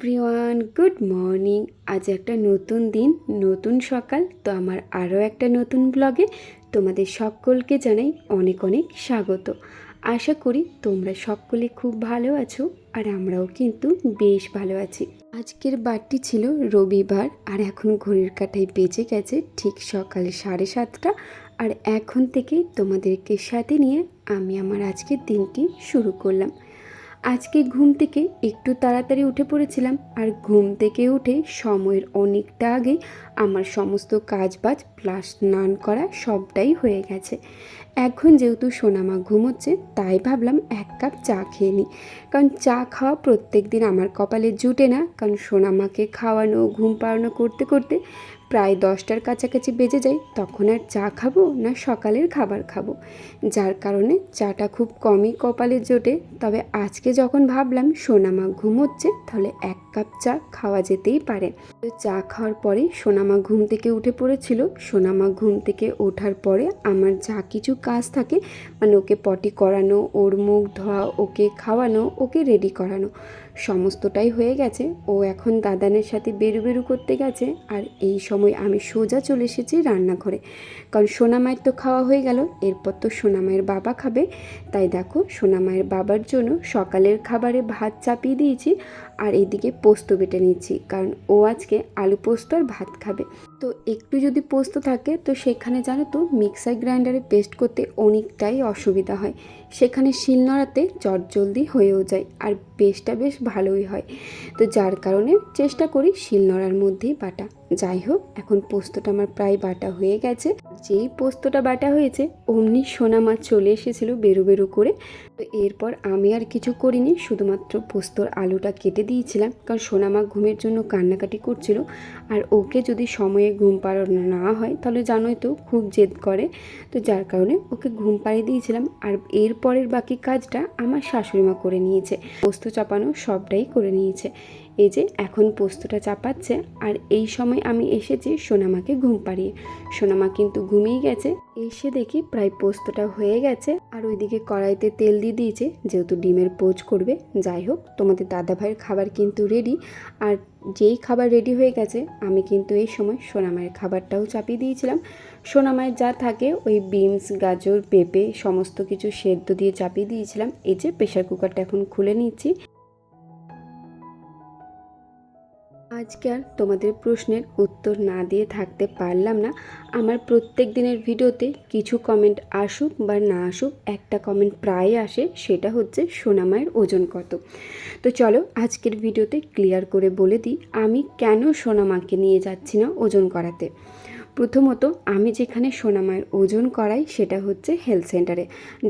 Everyone, good morning. আজ একটা নতুন দিন, নতুন সকাল। তো আমার আরও একটা নতুন ব্লগে তোমাদের সকলকে জানাই অনেক অনেক স্বাগত। আশা করি তোমরা সকলে খুব ভালো আছো আর আমরাও কিন্তু বেশ ভালো আছি। আজকের বারটি ছিল রবিবার আর এখন ঘড়ির কাঁটায় বেজে গেছে ঠিক সকালে সাড়ে সাতটা। আর এখন থেকে তোমাদেরকে সাথে নিয়ে আমি আমার আজকের দিনটি শুরু করলাম। আজকে ঘুম থেকে একটু তাড়াতাড়ি উঠে পড়েছিলাম আর ঘুম থেকে উঠে সময়ের অনেকটা আগে আমার সমস্ত কাজ বাজ প্লাস স্নান করা সবটাই হয়ে গেছে। এখন যেহেতু সোনামা ঘুমোচ্ছে, তাই ভাবলাম এক কাপ চা খেয়ে নিই। কারণ চা খাওয়া প্রত্যেক দিন আমার কপালে জুটে না। কারণ সোনামাকে খাওয়ানো, ঘুম পাড়ানো করতে করতে প্রায় দশটার কাছাকাছি বেজে যায়, তখন আর চা খাব না সকালের খাবার খাব। যার কারণে চাটা খুব কমই কপালে জোটে। তবে আজকে যখন ভাবলাম সোনামা ঘুমোচ্ছে তাহলে এক কাপ চা খাওয়া যেতেই পারে। চা খাওয়ার পরে সোনামা ঘুম থেকে উঠে পড়েছিল। সোনামা ঘুম থেকে ওঠার পরে আমার যা কিছু কাজ থাকে মানে ওকে পটি করানো, ওর মুখ ধোয়া, ওকে খাওয়ানো, ওকে রেডি করানো। সমস্তটাই হয়ে গেছে। ও এখন দাদানের সাথে বেরু বেরু করতে গেছে আর এই সময় আমি সোজা চলে এসেছি রান্নাঘরে। কারণ সোনামায়ের তো খাওয়া হয়ে গেল, এরপর তো সোনামায়ের বাবা খাবে। তাই দেখো সোনামায়ের বাবার জন্য সকালের খাবারে ভাত চাপিয়ে দিয়েছি আর এদিকে পোস্ত বেটে নিচ্ছি। কারণ ও আজকে আলু পোস্ত আর ভাত খাবে। তো একটু যদি পোস্ত থাকে, তো সেখানে জানো তো মিক্সার গ্রাইন্ডারে পেস্ট করতে অনেকটাই অসুবিধা হয়। সেখানে শিল নড়াতে চটজলদি হয়েও যায় আর পেস্টটা বেশ ভালোই হয়। তো যার কারণে চেষ্টা করি শিল নড়ার মধ্যেই বাটা। যাই হোক, এখন পোস্তটা আমার প্রায় বাটা হয়ে গেছে। যেই পোস্তটা বাটা হয়েছে, অমনি সোনা মাছ চলে এসেছিল বেরো বেরো করে। তো এরপর আমি আর কিছু করিনি, শুধুমাত্র পোস্তর আলুটা কেটে দিয়েছিলাম। কারণ সোনা সোনামা ঘুমের জন্য কান্নাকাটি করছিল। আর ওকে যদি সময়ে ঘুম পাড়ানো না হয়, তাহলে জানোই তো খুব জেদ করে। তো যার কারণে ওকে ঘুম পাড়িয়ে দিয়েছিলাম, আর এরপরের বাকি কাজটা আমার শাশুড়িমা করে নিয়েছে। পোস্ত চাপানো সবটাই করে নিয়েছে। এই যে এখন পোস্তটা চাপাচ্ছে আর এই সময় আমি এসেছি সোনামাকে ঘুম পাড়িয়ে। সোনামা কিন্তু ঘুমিয়ে গেছে, এসে দেখি প্রায় পোস্তটা হয়ে গেছে আর ওইদিকে কড়াইতে তেল দিয়ে দিয়েছে, যেহেতু ডিমের পোচ করবে। যাই হোক, তোমাদের দাদা ভাইয়ের খাবার কিন্তু রেডি আর যেই খাবার রেডি হয়ে গেছে, আমি কিন্তু এই সময় সোনামায়ের খাবারটাও চাপিয়ে দিয়েছিলাম। সোনামায়ের যা থাকে, ওই বিনস, গাজর, পেঁপে, সমস্ত কিছু সেদ্ধ দিয়ে চাপিয়ে দিয়েছিলাম। এই যে প্রেশার কুকারটা এখন খুলে নিচ্ছি। আজকে আর তোমাদের প্রশ্নের উত্তর না দিয়ে থাকতে পারলাম না। আমার প্রত্যেক দিনের ভিডিওতে কিছু কমেন্ট আসুক বা না আসুক, একটা কমেন্ট প্রায় আসে, সেটা হচ্ছে সোনামায়ের ওজন কত। তো চলো আজকের ভিডিওতে ক্লিয়ার করে বলে দিই, আমি কেন সোনামাকে নিয়ে যাচ্ছি না ওজন করাতে? প্রথমত, আমি যেখানে সোনামায়ের ওজন করাই, সেটা হচ্ছে হেলথ সেন্টারে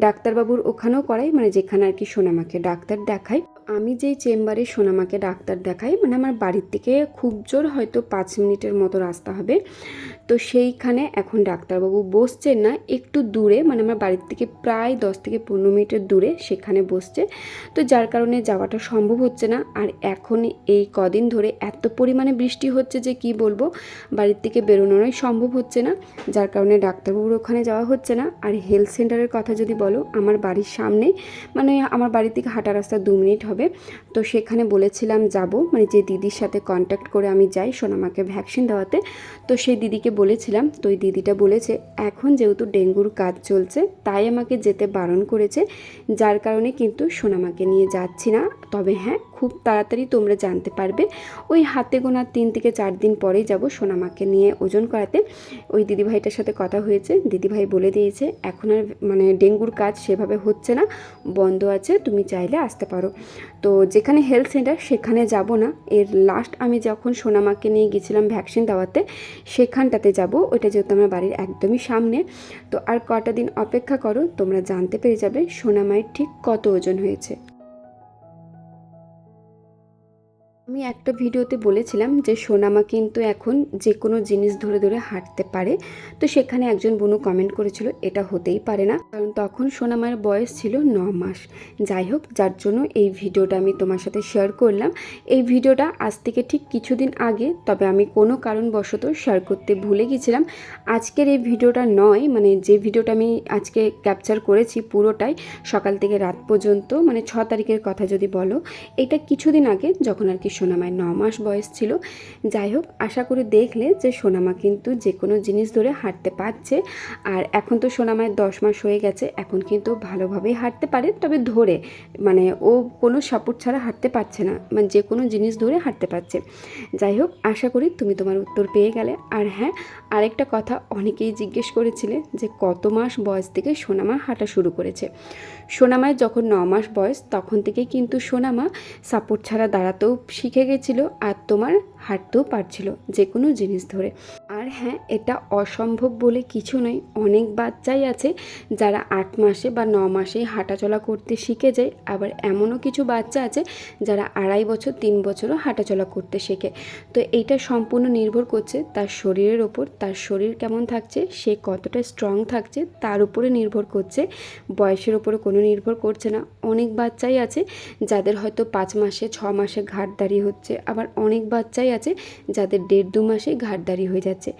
ডাক্তারবাবুর ওখানেও করাই মানে যেখানে আর কি সোনামাকে ডাক্তার দেখাই আমি যেই চেম্বারে সোনামাকে ডাক্তার দেখাই মানে আমার বাড়ির থেকে খুব জোর হয়তো পাঁচ মিনিটের মতো রাস্তা হবে। তো সেইখানে এখন ডাক্তারবাবু বসছেন না, একটু দূরে মানে আমার বাড়ির থেকে প্রায় দশ থেকে পনেরো মিনিটের দূরে সেখানে বসছে। তো যার কারণে যাওয়াটা সম্ভব হচ্ছে না, আর এখন এই কদিন ধরে এত পরিমাণে বৃষ্টি হচ্ছে যে কি বলব, বাড়ির থেকে বেরোনোরই সম্ভব হচ্ছে না। যার কারণে ডাক্তারবাবুর ওখানে যাওয়া হচ্ছে না। আর হেলথ সেন্টারের কথা যদি বলো, আমার বাড়ির সামনেই মানে আমার বাড়ির থেকে হাঁটা রাস্তা দু মিনিট হবে। তো সেখানে বলেছিলাম যাব মানে যে দিদির সাথে কন্ট্যাক্ট করে আমি যাই সোনামাকে ভ্যাকসিন দেওয়াতে। তো সেই দিদিকে বলেছিলাম, তো ওই দিদিটা বলেছে, এখন যেহেতু ডেঙ্গুর কাজ চলছে, তাই আমাকে যেতে বারণ করেছে, যার কারণে কিন্তু সোনামাকে নিয়ে যাচ্ছি না। তবে হ্যাঁ খুব তাড়াতাড়ি তোমরা জানতে পারবে, ওই হাতে গোনা তিন থেকে চার দিন পরেই যাব সোনামাকে নিয়ে ওজন করাতে। ওই দিদিভাইটার সাথে কথা হয়েছে, দিদিভাই বলে দিয়েছে, এখন আর মানে ডেঙ্গুর কাজ সেভাবে হচ্ছে না, বন্ধ আছে, তুমি চাইলে আসতে পারো। তো যেখানে হেলথ সেন্টার, সেখানে যাব না। এর লাস্ট আমি যখন সোনামাকে নিয়ে গেছিলাম ভ্যাকসিন দেওয়াতে, সেখানটাতে যাব, ওইটা যেহেতু আমার বাড়ির একদমই সামনে। তো আর কটা দিন অপেক্ষা করো, তোমরা জানতে পেরে যাবে সোনামায়ের ঠিক কত ওজন হয়েছে। আমি একটা ভিডিওতে বলেছিলাম যে সোনামা কিন্তু এখন যে কোনো জিনিস ধরে ধরে হাঁটতে পারে। তো সেখানে একজন বনু কমেন্ট করেছিল, এটা হতেই পারে না। কারণ তখন সোনামার বয়স ছিল ন মাস। যাই হোক, যার জন্য এই ভিডিওটা আমি তোমার সাথে শেয়ার করলাম। এই ভিডিওটা আজ থেকে ঠিক কিছুদিন আগে, তবে আমি কোনো কারণবশত শেয়ার করতে ভুলে গেছিলাম। আজকের এই ভিডিওটা নয় মানে যে ভিডিওটা আমি আজকে ক্যাপচার করেছি পুরোটাই সকাল থেকে রাত পর্যন্ত মানে ছ তারিখের কথা যদি বলো, এটা কিছুদিন আগে যখন আর কি সোনামায়ের ন মাস বয়স ছিল। যাই হোক আশা করি দেখলে যে সোনামা কিন্তু যে কোনো জিনিস ধরে হাঁটতে পারছে। আর এখন তো সোনামায় দশ মাস হয়ে গেছে, এখন কিন্তু ভালোভাবেই হাঁটতে পারে। তবে ধরে মানে ও কোনো সাপোর্ট ছাড়া হাঁটতে পারছে না মানে যে কোনো জিনিস ধরে হাঁটতে পারছে। যাই হোক আশা করি তুমি তোমার উত্তর পেয়ে গেলে। আর হ্যাঁ আরেকটা কথা অনেকেই জিজ্ঞেস করেছিলে যে কত মাস বয়স থেকে সোনামা হাঁটা শুরু করেছে। সোনামায় যখন ন মাস বয়স, তখন থেকে কিন্তু সোনামা সাপোর্ট ছাড়া দাঁড়াতেও শিখে গেছিল আর তোমার হাঁটতেও পারছিল যে কোনো জিনিস ধরে। হ্যাঁ এটা অসম্ভব বলে কিছু নয়। অনেক বাচ্চাই আছে যারা আট মাসে বা ন মাসে হাঁটাচলা করতে শিখে যায়। আবার এমনও কিছু বাচ্চা আছে যারা আড়াই বছর, তিন বছরও হাঁটাচলা করতে শেখে। তো এইটা সম্পূর্ণ নির্ভর করছে তার শরীরের ওপর, তার শরীর কেমন থাকছে, সে কতটা স্ট্রং থাকছে, তার উপরে নির্ভর করছে, বয়সের ওপরে কোনো নির্ভর করছে না। অনেক বাচ্চাই আছে যাদের হয়তো পাঁচ মাসে, ছ মাসে ঘাট দাঁড়িয়ে হচ্ছে। আবার অনেক বাচ্চাই আছে যাদের দেড় দু মাসে ঘাট দাঁড়িয়ে হয়ে যাচ্ছে।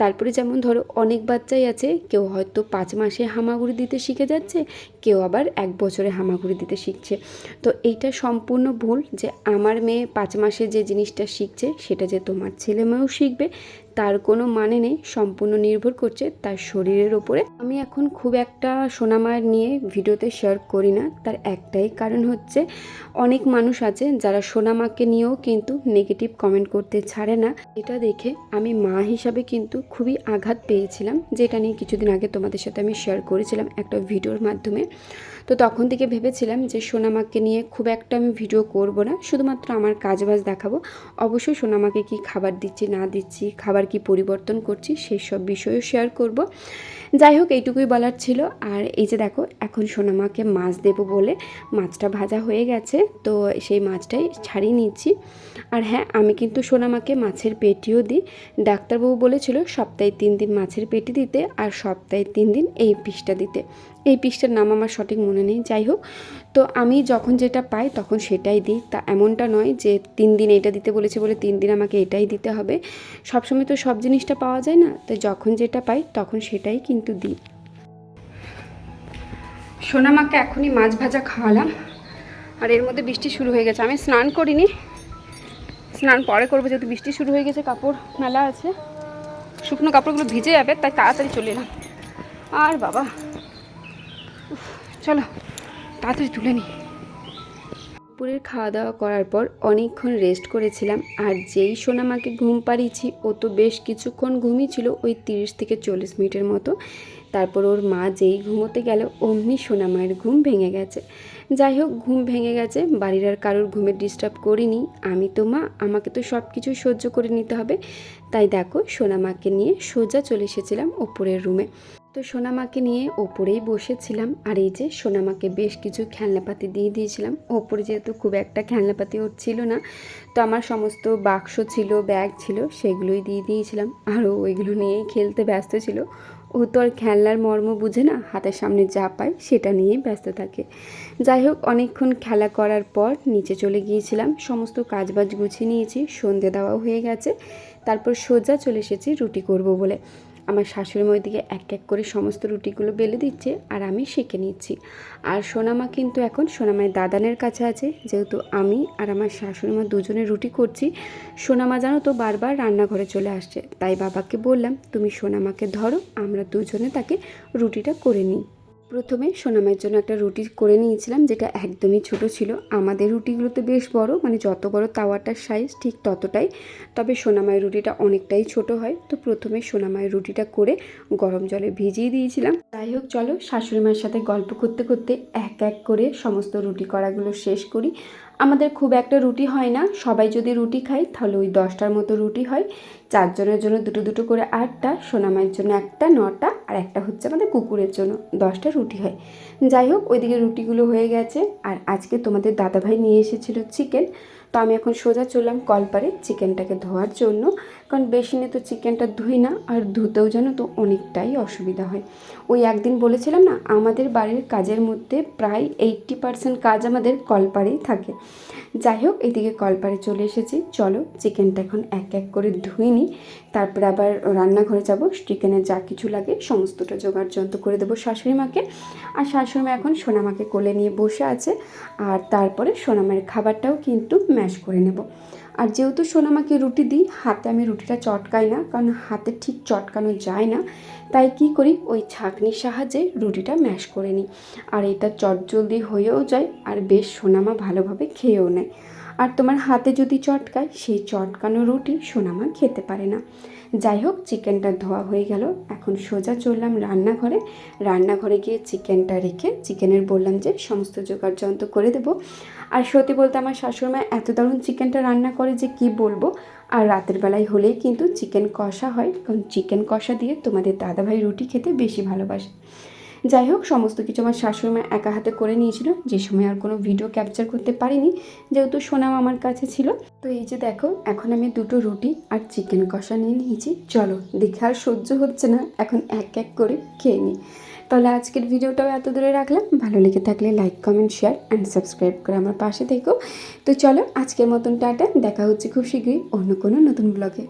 তারপরে যেমন ধরো অনেক বাচ্চাই আছে, কেউ হয়তো পাঁচ মাসে হামাগুড়ি দিতে শিখে যাচ্ছে, কেউ আবার এক বছরে হামাগুড়ি দিতে শিখছে। তো এইটা সম্পূর্ণ ভুল যে আমার মেয়ে পাঁচ মাসে যে জিনিসটা শিখছে, সেটা যে তোমার ছেলে মেয়েও শিখবে তার কোনো মানে নেই, সম্পূর্ণ নির্ভর করছে তার শরীরের ওপরে। আমি এখন খুব একটা সোনামায়ের নিয়ে ভিডিওতে শেয়ার করি না, তার একটাই কারণ হচ্ছে অনেক মানুষ আছে যারা সোনামাকে নিয়েও কিন্তু নেগেটিভ কমেন্ট করতে ছাড়ে না। এটা দেখে আমি মা হিসাবে কিন্তু খুবই আঘাত পেয়েছিলাম, যেটা নিয়ে কিছুদিন আগে তোমাদের সাথে আমি শেয়ার করেছিলাম একটা ভিডিওর মাধ্যমে। তো তখন থেকে ভেবেছিলাম যে সোনামাকে নিয়ে খুব একটা আমি ভিডিও করব না, শুধুমাত্র আমার কাজবাজ দেখাবো। অবশ্যই সোনামাকে কি খাবার দিচ্ছি, না দিচ্ছি, খাবার কি পরিবর্তন করছি সেই সব বিষয়েও শেয়ার করব। যাই হোক, এইটুকুই বলার ছিল। আর এই যে দেখো, এখন সোনামাকে মাছ দেবো বলে মাছটা ভাজা হয়ে গেছে, তো সেই মাছটাই ছাড়িয়ে নিচ্ছি। আর হ্যাঁ আমি কিন্তু সোনামাকে মাছের পেটিও দিই। ডাক্তারবাবু বলেছিল সপ্তাহে তিন দিন মাছের পেটি দিতে আর সপ্তাহে তিন দিন এই পিসটা দিতে। এই পিসটার নাম আমার সঠিক মনে নেই, যাই হোক। তো আমি যখন যেটা পাই তখন সেটাই দিই। তা এমনটা নয় যে তিন দিন এটা দিতে বলেছে বলে তিন দিন আমাকে এটাই দিতে হবে। সবসময় তো সব জিনিসটা পাওয়া যায় না, তো যখন যেটা পাই তখন সেটাই কিন্তু দিই। সোনামাকে এখনই মাছ ভাজা খাওয়ালাম, আর এর মধ্যে বৃষ্টি শুরু হয়ে গেছে। আমি স্নান করিনি। স্নান পরে করব, যেহেতু বৃষ্টি শুরু হয়ে গেছে, কাপড় মেলা আছে। শুকনো কাপড়গুলো ভিজে যাবে, তাই তাড়াতাড়ি চলে এলাম। আর বাবা চলো, তাড়াতাড়ি তুলে নিই। দুপুরের খাওয়া দাওয়া করার পর অনেকক্ষণ রেস্ট করেছিলাম। আর যেই সোনামাকে ঘুম পাড়িয়েছি, ও তো বেশ কিছুক্ষণ ঘুমিয়েছিল ওই তিরিশ থেকে চল্লিশ মিনিটের মতো। তারপর ওর মা যেই ঘুমোতে গেল, অমনি সোনামায়ের ঘুম ভেঙে গেছে। যাই হোক, ঘুম ভেঙে গেছে, বাড়ির আর কারোর ঘুমের ডিস্টার্ব করিনি। আমি তো মা, আমাকে তো সব কিছু সহ্য করে নিতে হবে। তাই দেখো, সোনামাকে নিয়ে সোজা চলে এসেছিলাম ওপরের রুমে তো সোনামাকে নিয়ে ওপরেই বসেছিলাম। আর এই যে সোনামাকে বেশ কিছু খেলনাপাতি দিয়ে দিয়েছিলাম। ওপরে যেহেতু খুব একটা খেলনাপাতি ওর ছিল না, তো আমার সমস্ত বাক্স ছিল, ব্যাগ ছিল, সেগুলোই দিয়ে দিয়েছিলাম। আর ওইগুলো নিয়েই খেলতে ব্যস্ত ছিল। ও তো আর খেলনার মর্ম বুঝে না, হাতের সামনে যা পায় সেটা নিয়েই ব্যস্ত থাকে। যাই হোক, অনেকক্ষণ খেলা করার পর নিচে চলে গিয়েছিলাম। সমস্ত কাজবাজ গুছিয়ে নিয়েছি, সন্ধে দেওয়াও হয়ে গেছে। তারপর সোজা চলে এসেছি রুটি করব বলে। আমার শাশুড়ি মা ওইদিকে এক এক করে সমস্ত রুটিগুলো বেলে দিচ্ছে আর আমি শিখে নিচ্ছি। আর সোনামা কিন্তু এখন সোনামায়ের দাদানের কাছে আছে। যেহেতু আমি আর আমার শাশুড়ি মা দুজনে রুটি করছি, সোনামা জানো তো বারবার রান্নাঘরে চলে আসছে। তাই বাবাকে বললাম, তুমি সোনামাকে ধরো, আমরা দুজনে তাকে রুটিটা করে নিই। প্রথমে সোনামের জন্য একটা রুটি করে নিয়েছিলাম, যেটা একদমই ছোট ছিল। আমাদের রুটিগুলো তো বেশ বড় মানে যত বড় তাওয়াটার সাইজ ঠিক ততটাই। তবে সোনামায়ের রুটিটা অনেকটাই ছোট হয়, তো প্রথমে সোনামায়ের রুটিটা করে গরম জলে ভিজিয়ে দিয়েছিলাম। যাই হোক, চলো শাশুড়ি মায়ের সাথে গল্প করতে করতে এক এক করে সমস্ত রুটি করাগুলো শেষ করি। আমাদের খুব একটা রুটি হয় না। সবাই যদি রুটি খাই তাহলে ওই দশটার মতো রুটি হয়। চারজনের জন্য দুটো দুটো করে আটটা সোনামায়ের জন্য একটা, নটা, আর একটা হচ্ছে আমাদের কুকুরের জন্য দশটা রুটি হয়। যাই হোক, ওইদিকে রুটিগুলো হয়ে গেছে। আর আজকে তোমাদের দাদাভাই নিয়ে এসেছিল চিকেন তো আমি এখন সোজা চললাম কলপারে চিকেনটাকে ধোয়ার জন্য। কারণ বেসিনে তো চিকেনটা ধুই না, আর ধুতেও যেন তো অনেকটাই অসুবিধা হয়। ওই একদিন বলেছিলাম না, আমাদের বাড়ির কাজের মধ্যে প্রায় এইট্টি পার্সেন্ট কাজ আমাদের কলপারেই থাকে। যাই হোক, এদিকে কলপারে চলে এসেছি। চলো চিকেনটা এখন এক এক করে ধুই নিই তারপরে আবার রান্নাঘরে যাব। চিকেনের যা কিছু লাগে সমস্তটা জোগাড় যন্ত্র করে দেবো শাশুড়ি মাকে। আর শাশুড়ি মা এখন সোনামাকে কোলে নিয়ে বসে আছে। আর তারপরে সোনামায়ের খাবারটাও কিন্তু ম্যাশ করে নেব। আর যেহেতু সোনামাকে রুটি দিই, হাতে আমি রুটিটা চটকাই না, কারণ হাতে ঠিক চটকানো যায় না, তাই কি করি, ওই ছাঁকনির সাহায্যে রুটিটা ম্যাশ করে নিই। আর এটা চটজলদি হয়েও যায়, আর বেশ সোনামা ভালোভাবে খেয়েও নেয়। আর তোমার হাতে যদি চটকায়, সেই চটকানো রুটি সোনামা খেতে পারে না। যাই হোক, চিকেনটা ধোয়া হয়ে গেল। এখন সোজা চললাম রান্নাঘরে। রান্নাঘরে গিয়ে চিকেনটা রেখে চিকেনের বললাম যে, সমস্ত জোগাড় যন্ত্র করে দেবো। আর সত্যি বলতে আমার শাশুড়িমা এত দারুণ চিকেনটা রান্না করে যে কি বলব? আর রাতের বেলায় হলেই কিন্তু চিকেন কষা হয়। কারণ চিকেন কষা দিয়ে তোমাদের দাদাভাই রুটি খেতে বেশি ভালোবাসে। যাই হোক, সমস্ত কিছু আমার শাশুড়ি মা একা হাতে করে নিয়েছিল। যে সময় আর কোনো ভিডিও ক্যাপচার করতে পারিনি, যেহেতু সোনাম আমার কাছে ছিল। তো এই যে দেখো, এখন আমি দুটো রুটি আর চিকেন কষা নিয়ে নিয়েছি। চলো, দেখে আর সহ্য হচ্ছে না, এখন এক এক করে খেয়ে নিই। তাহলে আজকের ভিডিওটাও এত দূরে রাখলাম। ভালো লেগে থাকলে like comment share and subscribe করে আমার পাশে থেকো। তো চলো, আজকের মতন টাটা, দেখা হচ্ছে খুব শীঘ্রই অন্য কোনো নতুন ব্লগে